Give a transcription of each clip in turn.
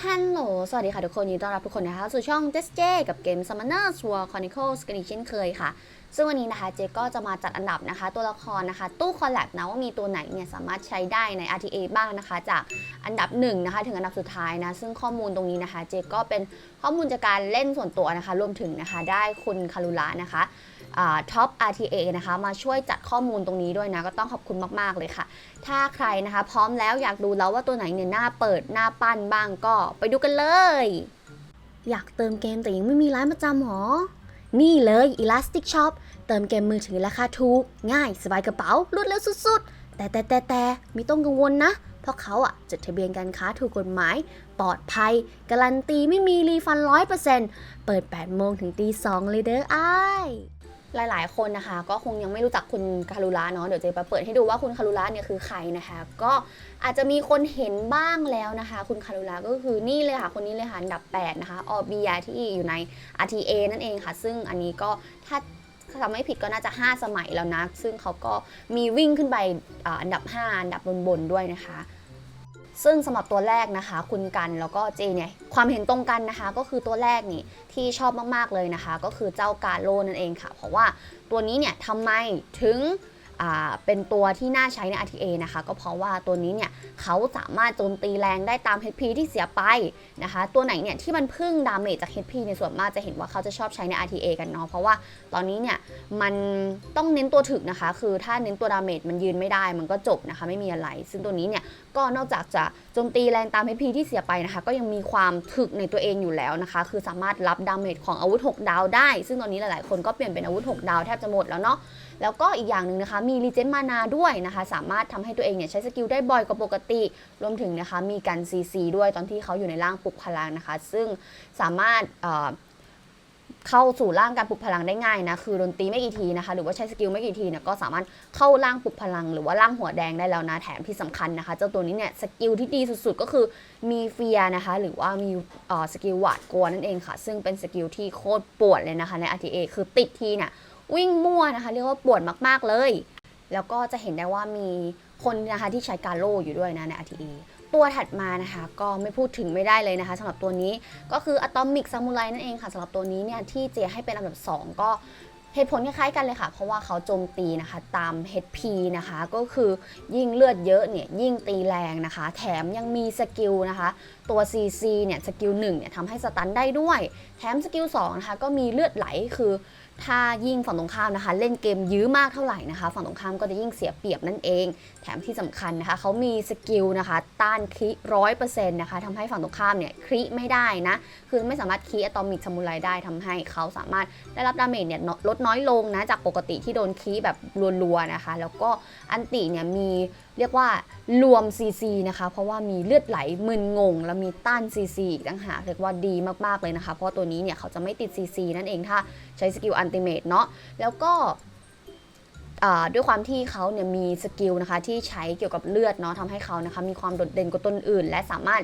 ฮัลโหล สวัสดีค่ะทุกคนยินดีต้อนรับทุกคนนะคะสู่ช่อง d e s j กับเกม Summoners War Chronicles กันอีกเช่นเคยค่ะ ซึ่งวันนี้นะคะเจก็จะมาจัดอันดับนะคะ ตัวละครนะคะ ตู้คอลแลบนะว่ามีตัวไหนเนี่ยสามารถใช้ได้ใน RTA บ้างนะคะ จากอันดับ1นะคะถึงอันดับสุดท้ายนะ ซึ่งข้อมูลตรงนี้นะคะ เจก็เป็นข้อมูลจากการเล่นส่วนตัวนะคะ รวมถึงนะคะได้คุณคารุระนะคะ ท็อป RTA นะคะมาช่วยจัดข้อมูลตรงนี้ด้วยนะ ก็ต้องขอบคุณมากๆเลยค่ะ ถ้าใครนะคะพร้อมแล้วอยากดูแล้วว่าตัวไหนเนี่ยหน้าเปิดหน้าปั้นบ้างก็ไปดูกันเลย อยากเติมเกมแต่ยังไม่มีร้านประจำหรอ นี่เลย Elastic Shop เติมเกมมือถือราคาถูก ง่ายสบายกระเป๋ารวดเร็วสุดๆ แต่แต่แต่แต่ไม่ต้องกังวลนะเพราะเขาอะจดทะเบียนการค้าถูกกฎหมาย ปลอดภัย การันตีไม่มีรีฟันร้อยเปอร์เซ็นต์เปิด 8 โมงถึงตี 2 เลยเด้ออ้าย หลายๆ คนนะคะ ก็คงยังไม่รู้จักคุณคารุระเนาะเดี๋ยวเจะไปเปิดให้ดูว่าคุณคารุระเนี่ยคือใครนะคะ ก็อาจจะมีคนเห็นบ้างแล้วนะคะ คุณคารุระก็คือนี่เลยค่ะ คนนี้เลยค่ะอันดับ 8 นะคะออบียที่อยู่ใน RTA นั่นเองค่ะ ซึ่งอันนี้ก็ถ้าจำไม่ผิดก็น่าจะ 5 สมัยแล้วนะ ซึ่งเขาก็มีวิ่งขึ้นไปออันดับ 5 อันดับบนๆด้วยนะคะ ซึ่งสำหรับตัวแรกนะคะ คุณกันแล้วก็เจเนี่ยความเห็นตรงกันนะคะ ก็คือตัวแรกนี่ที่ชอบมากๆเลยนะคะ ก็คือเจ้ากาโลนั่นเองค่ะ เพราะว่าตัวนี้เนี่ยทำไมถึง เป็นตัวที่น่าใช้ใน RTA นะคะ ก็เพราะว่าตัวนี้เนี่ยเขาสามารถโจมตีแรงได้ตาม HP ที่เสียไปนะคะ ตัวไหนเนี่ยที่มันพึ่งดาเมจจาก HP ในส่วนมากจะเห็นว่าเขาจะชอบใช้ใน RTA กันเนาะเพราะว่าตอนนี้เนี่ยมันต้องเน้นตัวถึกนะคะ คือถ้าเน้นตัวดาเมจมันยืนไม่ได้มันก็จบนะคะไม่มีอะไร ซึ่งตัวนี้เนี่ยก็นอกจากจะโจมตีแรงตาม HP ที่เสียไปนะคะ ก็ยังมีความถึกในตัวเองอยู่แล้วนะคะ คือสามารถรับดาเมจของอาวุธ 6 ดาวได้ ซึ่งตอนนี้หลายๆ คนก็เปลี่ยนเป็นอาวุธ 6 ดาวแทบจะหมดแล้วเนาะ แล้วก็อีกอย่างหนึ่งนะคะมีรีเจนมานาด้วยนะคะ สามารถทำให้ตัวเองเนี่ยใช้สกิลได้บ่อยกว่าปกติ รวมถึงนะคะมีกัน CC ด้วยตอนที่เขาอยู่ในร่างปลุกพลังนะคะ ซึ่งสามารถเเข้าสู่ร่างการปลุกพลังได้ง่ายนะ คือโดนตีไม่กี่ทีนะคะ หรือว่าใช้สกิลไม่กี่ทีเนี่ยก็สามารถเข้าร่างปลุกพลัง หรือว่าร่างหัวแดงได้แล้วนะ แถมที่สำคัญนะคะ เจ้าตัวนี้เนี่ยสกิลที่ดีสุดๆ ก็คือมีเฟียนะคะ หรือว่ามีสกิลหวาดกลัวนั่นเองค่ะ ซึ่งเป็นสกิลที่โคตรปวดเลยนะคะใน RTA คือติดทีเนี่ย วิ่งมั่วนะคะ เรียกว่าปวดมาก ๆ เลย แล้วก็จะเห็นได้ว่ามีคนนะคะที่ใช้การโล่อยู่ด้วยนะใน RTA ตัวถัดมานะคะก็ไม่พูดถึงไม่ได้เลยนะคะสำหรับตัวนี้ก็คือ Atomic Samurai นั่นเองค่ะสำหรับตัวนี้เนี่ยที่เจให้เป็นอันดับ 2 ก็เหตุผลคล้ายๆกันเลยค่ะ เพราะว่าเขาโจมตีนะคะตาม HP นะคะ ก็คือยิ่งเลือดเยอะเนี่ยยิ่งตีแรงนะคะ แถมยังมีสกิลนะคะ ตัว CC เนี่ยสกิล1เนี่ยทำให้สตันได้ด้วย แถมสกิล2นะคะก็มีเลือดไหลคือ ถ้ายิ่งฝั่งตรงข้ามนะคะ เล่นเกมยื้อมากเท่าไหร่นะคะ ฝั่งตรงข้ามก็จะยิ่งเสียเปรียบนั่นเอง แถมที่สำคัญนะคะเขามีสกิลนะคะ ต้านคริร้อยเปอร์เซ็นต์นะคะทำให้ฝั่งตรงข้ามเนี่ยคริไม่ได้นะ คือไม่สามารถคริอะตอมิกซามูไรได้ทำให้เขาสามารถได้รับดาเมจเนี่ยลดน้อยลงนะจากปกติที่โดนคริแบบรัวๆนะคะ แล้วก็อันติเนี่ยมีเรียกว่ารวม CC นะคะ เพราะว่ามีเลือดไหลมึนงง แล้วมีต้าน CC อีกต่างหากเรียกว่าดีมากๆเลยนะคะ เพราะตัวนี้เนี่ยเขาจะไม่ติด CC นั่นเองถ้าใช้สกิลอันติเมตเนาะแล้วก็ด้วยความที่เขาเนี่ยมีสกิลนะคะที่ใช้เกี่ยวกับเลือดเนาะทำให้เขานะคะมีความโดดเด่นกว่าต้นอื่น และสามารถ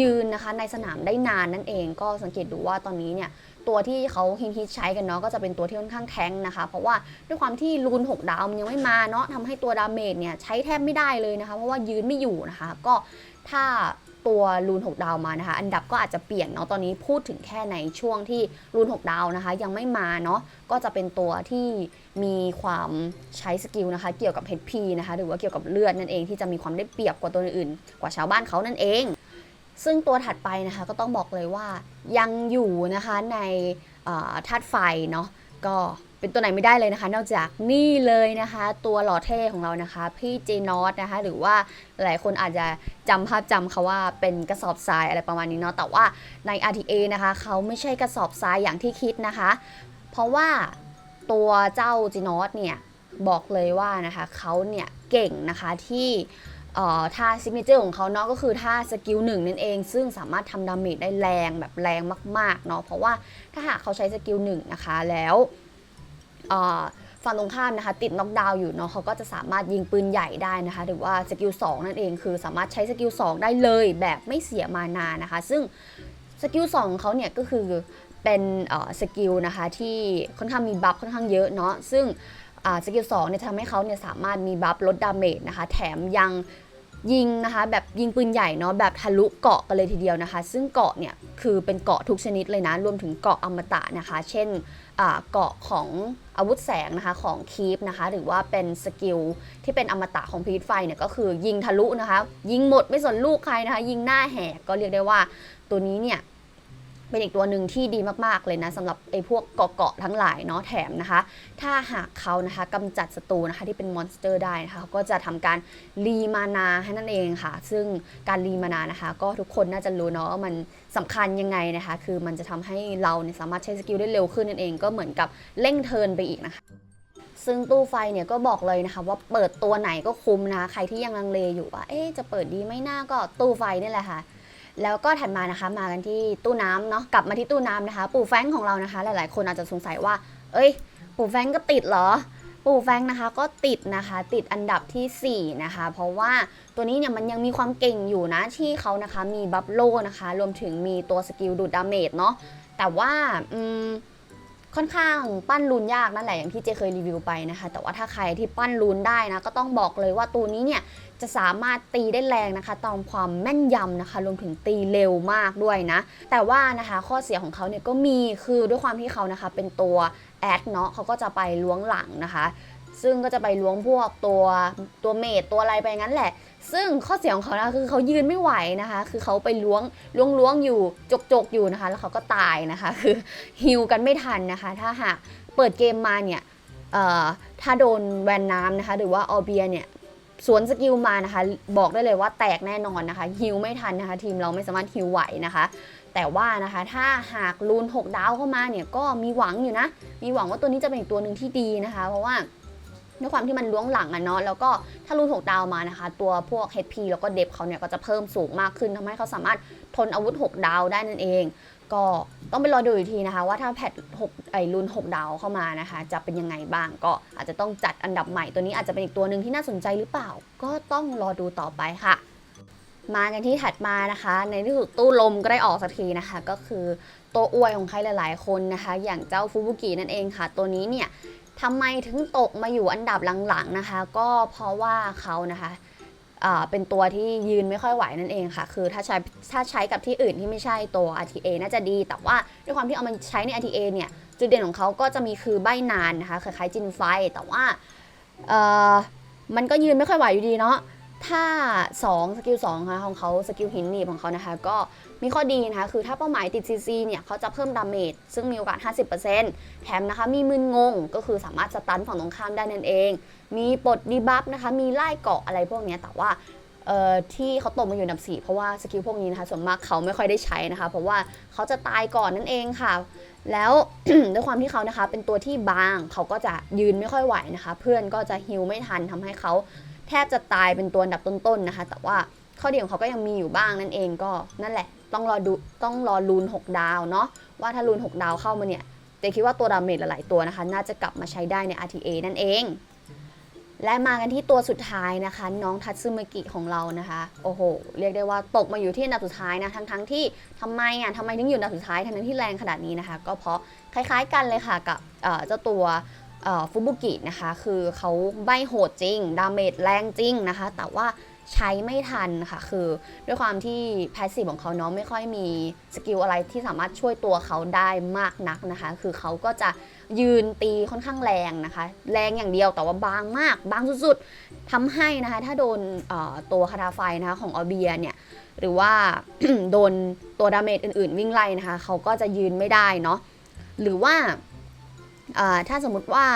ยืนนะคะในสนามได้นานนั่นเอง ก็สังเกตดูว่าตอนนี้เนี่ย ตัวที่เขาฮิตใช้กันเนาะก็จะเป็นตัวที่ค่อนข้างแท้งนะคะ เพราะว่าด้วยความที่รูน 6 ดาวมันยังไม่มาเนาะทำให้ตัวดาเมจเนี่ยใช้แทบไม่ได้เลยนะคะ เพราะว่ายืนไม่อยู่นะคะ ก็ถ้าตัวรูน 6 ดาวมานะคะ อันดับก็อาจจะเปลี่ยนเนาะตอนนี้พูดถึงแค่ในช่วงที่รูน 6 ดาวนะคะ ยังไม่มาเนาะก็จะเป็นตัวที่มีความใช้สกิลนะคะ เกี่ยวกับ HP นะคะ หรือว่าเกี่ยวกับเลือดนั่นเองที่จะมีความได้เปรียบกว่าตัวอื่น กว่าชาวบ้านเขานั่นเอง ซึ่งตัวถัดไปนะคะก็ต้องบอกเลยว่ายังอยู่นะคะในธาตุไฟเนาะก็เป็นตัวไหนไม่ได้เลยนะคะ นอกจากนี่เลยนะคะ ตัวหล่อเท่ของเรานะคะ พี่เจนอสนะคะ หรือว่าหลายคนอาจจะจำภาพจำเขาว่าเป็นกระสอบทรายอะไรประมาณนี้เนาะแต่ว่าใน RTA นะคะเขาไม่ใช่กระสอบทรายอย่างที่คิดนะคะ เพราะว่าตัวเจ้าจีนอสเนี่ยบอกเลยว่านะคะเขาเนี่ยเก่งนะคะที่ ท่าซิกเนเจอร์ของเขาเนาะก็คือท่าสกิลหนึ่งนั่นเอง ซึ่งสามารถทำดาเมจได้แรงแบบแรงมากๆเนาะเพราะว่าถ้าหากเขาใช้สกิลหนึ่งนะคะแล้วฝั่งตรงข้ามนะคะติดน็อกดาวน์อยู่เนาะเขาก็จะสามารถยิงปืนใหญ่ได้นะคะหรือว่าสกิล2นั่นเองคือสามารถใช้สกิล2ได้เลยแบบไม่เสียมานานะคะ ซึ่งสกิล2ของเขาเนี่ยก็คือเป็นสกิลนะคะที่ค่อนข้างมีบัฟค่อนข้างเยอะเนาะซึ่งสกิลสองเนี่ยทำให้เขาเนี่ยสามารถมีบัฟลดดาเมจนะคะแถมยัง ยิงนะคะแบบยิงปืนใหญ่เนาะแบบทะลุเกาะกันเลยทีเดียวนะคะ ซึ่งเกาะเนี่ยคือเป็นเกาะทุกชนิดเลยนะรวมถึงเกาะอมตะนะคะ เช่นเกาะของอาวุธแสงนะคะของคีปนะคะหรือว่าเป็นสกิลที่เป็นอมตะของพีทไฟเนี่ยก็คือยิงทะลุนะคะ ยิงหมดไม่สนลูกใครนะคะ ยิงหน้าแหกก็เรียกได้ว่าตัวนี้เนี่ย เป็นอีกตัวหนึ่งที่ดีมากๆเลยนะสำหรับไอ้พวกเกาะๆทั้งหลายเนาะแถมนะคะ ถ้าหากเขานะคะกำจัดศัตรูนะคะที่เป็นมอนสเตอร์ได้นะคะเขาก็จะทำการรีมานาให้นั่นเองค่ะ ซึ่งการรีมานานะคะ ก็ทุกคนน่าจะรู้เนาะว่ามันสำคัญยังไงนะคะ คือมันจะทำให้เราเนี่ยสามารถใช้สกิลได้เร็วขึ้นนั่นเองก็เหมือนกับเร่งเทินไปอีกนะคะซึ่งตู้ไฟเนี่ยก็บอกเลยนะคะว่าเปิดตัวไหนก็คุ้มนะ ใครที่ยังลังเลอยู่ว่าเอ๊ะจะเปิดดีไม่น่าก็ตู้ไฟนี่แหละค่ะ แล้วก็ถัดมานะคะมากันที่ตู้น้ำเนาะกลับมาที่ตู้น้ำนะคะ ปู่แฟงของเรานะคะ หลาย ๆ คนอาจจะสงสัยว่า เอ้ย ปู่แฟงก็ติดเหรอ ปู่แฟงนะคะก็ติดนะคะ ติดอันดับทีสี่ 4 นะคะ เพราะว่าตัวนี้เนี่ยมันยังมีความเก่งอยู่นะที่เขานะคะมีบัฟโลนะคะ รวมถึงมีตัวสกิลดูดดาเมจเนาะแต่ว่าอืมค่อนข้างปั้นรูนยากนั่นแหละอย่างที่เจเคยรีวิวไปนะคะ แต่ว่าถ้าใครที่ปั้นรูนได้นะก็ต้องบอกเลยว่าตัวนี้เนี่ย จะสามารถตีได้แรงนะคะตามความแม่นยำนะคะรวมถึงตีเร็วมากด้วยนะ แต่ว่านะคะข้อเสียของเขาเนี่ยก็มีคือด้วยความที่เขานะคะเป็นตัวแอดเนาะเขาก็จะไปล้วงหลังนะคะซึ่งก็จะไปล้วงพวกตัวตัวเมดตัวอะไรไปงั้นแหละ ซึ่งข้อเสียของเขานะคือเขายืนไม่ไหวนะคะ คือเขาไปล้วงล้วงล้วงอยู่จกจกอยู่นะคะ แล้วเขาก็ตายนะคะ คือฮิวกันไม่ทันนะคะ ถ้าหากเปิดเกมมาเนี่ยถ้าโดนแวนน้ำนะคะ หรือว่าออเบียเนี่ย สวนสกิลมานะคะ บอกได้เลยว่าแตกแน่นอนนะคะฮิวไม่ทันนะคะ ทีมเราไม่สามารถฮิวไหวนะคะ แต่ว่านะคะถ้าหากลูน 6 ดาวเข้ามาเนี่ยก็มีหวังอยู่นะ มีหวังว่าตัวนี้จะเป็นอีกตัวหนึ่งที่ดีนะคะ เพราะว่าด้วยความที่มันล้วงหลังอะเนาะแล้วก็ถ้าลูน6ดาวมานะคะ ตัวพวก HP แล้วก็เดฟเขาเนี่ยก็จะเพิ่มสูงมากขึ้นทำให้เขาสามารถทนอาวุธ 6 ดาวได้นั่นเอง ก็ต้องไปรอดูอีกทีนะคะ ว่าถ้าแพท6ไอรุ่น 6 ดาวเข้ามานะคะ จะเป็นยังไงบ้างก็อาจจะต้องจัดอันดับใหม่ตัวนี้อาจจะเป็นอีกตัวหนึ่งที่น่าสนใจหรือเปล่า ก็ต้องรอดูต่อไปค่ะ มากันที่ถัดมานะคะ ในที่สุดตู้ลมก็ได้ออกสักทีนะคะ ก็คือตัวอวยของใครหลาย ๆ คนนะคะ อย่างเจ้าฟูบุกินั่นเองค่ะ ตัวนี้เนี่ยทำไมถึงตกมาอยู่อันดับหลัง ๆ นะคะ ก็เพราะว่าเขานะคะ เป็นตัวที่ยืนไม่ค่อยไหวนั่นเองค่ะ คือถ้าใช้ถ้าใช้กับที่อื่นที่ไม่ใช่ตัว RTA น่าจะดี แต่ว่าด้วยความที่เอามันใช้ใน RTA เนี่ย จุดเด่นของเขาก็จะมีคือใบนานนะคะ คล้ายๆจินไฟ แต่ว่ามันก็ยืนไม่ค่อยไหวอยู่ดีเนาะ ถ้า2สกิล2ค่ะของเขาสกิลหินหนีบของเขานะคะ ก็มีข้อดีนะคะ คือถ้าเป้าหมายติด CC เนี่ยเขาจะเพิ่มดาเมจซึ่งมีโอกาส 50%แถมนะคะ มีมึนงง ก็คือสามารถสตันฝั่งตรงข้ามได้นั่นเอง มีปลดดีบัฟนะคะ มีไล่เกาะอะไรพวกนี้แต่ว่าที่เขาตกมาอยู่อันดับ 4 เพราะว่าสกิลพวกนี้นะคะส่วนมากเขาไม่ค่อยได้ใช้นะคะ เพราะว่าเขาจะตายก่อนนั่นเองค่ะ แล้วด้วยความที่เขานะคะเป็นตัวที่บางเขาก็จะยืนไม่ค่อยไหวนะคะ เพื่อนก็จะฮิวไม่ทันทำให้เขา ทบจะตายเป็นตัวอันดับต้นๆนะคะ แต่ว่าข้อดีของเขาก็ยังมีอยู่บ้างนั่นเองก็นั่นแหละ ต้องรอดูต้องรอลูน 6 ดาวเนาะว่าถ้าลูน 6 ดาวเข้ามาเนี่ยเจคิดว่าตัวดาเมจหลายๆตัวนะคะ น่าจะกลับมาใช้ได้ใน RTA นั่นเอง และมากันที่ตัวสุดท้ายนะคะ น้องทัตซึมกิของเรานะคะ โอ้โห เรียกได้ว่าตกมาอยู่ที่อันดับสุดท้ายนะ ทั้งทั้งๆที่ทำไมอะทำไมถึงอยู่อันดับสุดท้ายทั้งๆที่แรงขนาดนี้นะคะ ก็เพราะคล้ายๆกันเลยค่ะกับเจ้าตัว ฟุบุกินะคะคือเขาใบโหดจริง ดาเมจแรงจริงนะคะ แต่ว่าใช้ไม่ทันค่ะ คือด้วยความที่แพสซีฟของเขาเนาะไม่ค่อยมีสกิลอะไรที่สามารถช่วยตัวเขาได้มากนักนะคะ คือเขาก็จะยืนตีค่อนข้างแรงนะคะ แรงอย่างเดียวแต่ว่าบางมาก บางสุดๆทำให้นะคะ ถ้าโดนตัวคาถาไฟนะคะของออเบียเนี่ยหรือว่าโดนตัวดาเมจอื่นๆ วิ่งไล่นะคะ เขาก็จะยืนไม่ได้เนาะหรือว่า ถ้าสมมติว่า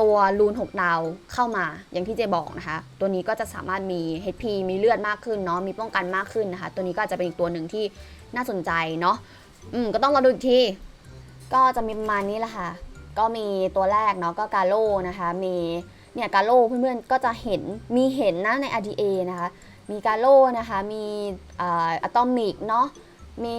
ตัวรูน6ดาวเข้ามาอย่างที่เจบอกนะคะ ตัวนี้ก็จะสามารถมี HP มีเลือดมากขึ้นเนาะมีป้องกันมากขึ้นนะคะ ตัวนี้ก็จะเป็นอีกตัวหนึ่งที่น่าสนใจเนาะอืมก็ต้องรอดูอีกทีก็จะมีประมาณนี้แหละค่ะ ก็มีตัวแรกเนาะก็กาโลนะคะ มีเนี่ยกาโลเพื่อนๆก็จะเห็นมีเห็นนะใน RTA นะคะ มีกาโลนะคะ มีอะตอมิกเนาะมี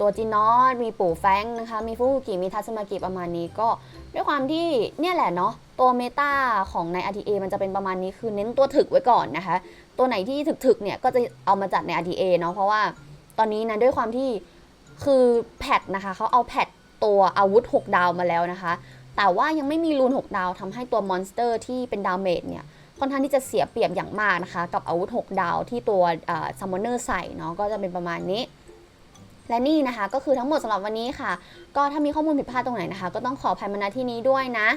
ตัวจีนอสมีปู่แฟงนะคะ มีฟูกุกิ มีทัสมากิประมาณนี้ก็ด้วยความที่เนี่ยแหละเนาะตัวเมตาของใน RTA มันจะเป็นประมาณนี้คือเน้นตัวถึกไว้ก่อนนะคะ ตัวไหนที่ถึกๆเนี่ยก็จะเอามาจัดใน RTA เนาะเพราะว่าตอนนี้นะด้วยความที่คือแพทนะคะเขาเอาแพทตัวอาวุธ 6 ดาวมาแล้วนะคะ แต่ว่ายังไม่มีรูน 6 ดาวทำให้ตัวมอนสเตอร์ที่เป็นดาเมจเนี่ยค่อนข้างที่จะเสียเปรียบอย่างมากนะคะ กับอาวุธ 6 ดาวที่ตัวซัมมอนเนอร์ใส่เนาะก็จะเป็นประมาณนี้ และนี่นะคะ ก็คือทั้งหมดสำหรับวันนี้ค่ะ ก็ถ้ามีข้อมูลผิดพลาดตรงไหนนะคะ ก็ต้องขออภัยมาณที่นี้ด้วยนะ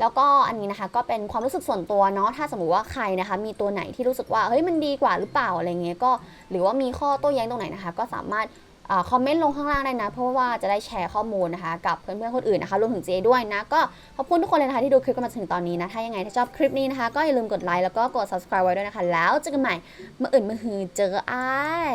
แล้วก็อันนี้นะคะก็เป็นความรู้สึกส่วนตัวเนาะถ้าสมมติว่าใครนะคะ มีตัวไหนที่รู้สึกว่าเฮ้ยมันดีกว่าหรือเปล่าอะไรเงี้ยก็หรือว่ามีข้อโต้แย้งตรงไหนนะคะ ก็สามารถอคอมเมนต์ลงข้างล่างได้นะ เพราะว่าจะได้แชร์ข้อมูลนะคะ กับเพื่อนๆคนอื่นนะคะรวมถึงเจด้วยนะ ก็ขอบคุณทุกคนเลยนะคะที่ดูคลิปกันมาถึงตอนนี้นะ ถ้ายังไงถ้าชอบคลิปนี้นะคะ ก็อย่าลืมกดไลค์แล้วก็กด subscribe ไว้ด้วยนะคะ แล้วเจอกันใหม่เมื่ออื่นเมื่อฮือเจออ้าย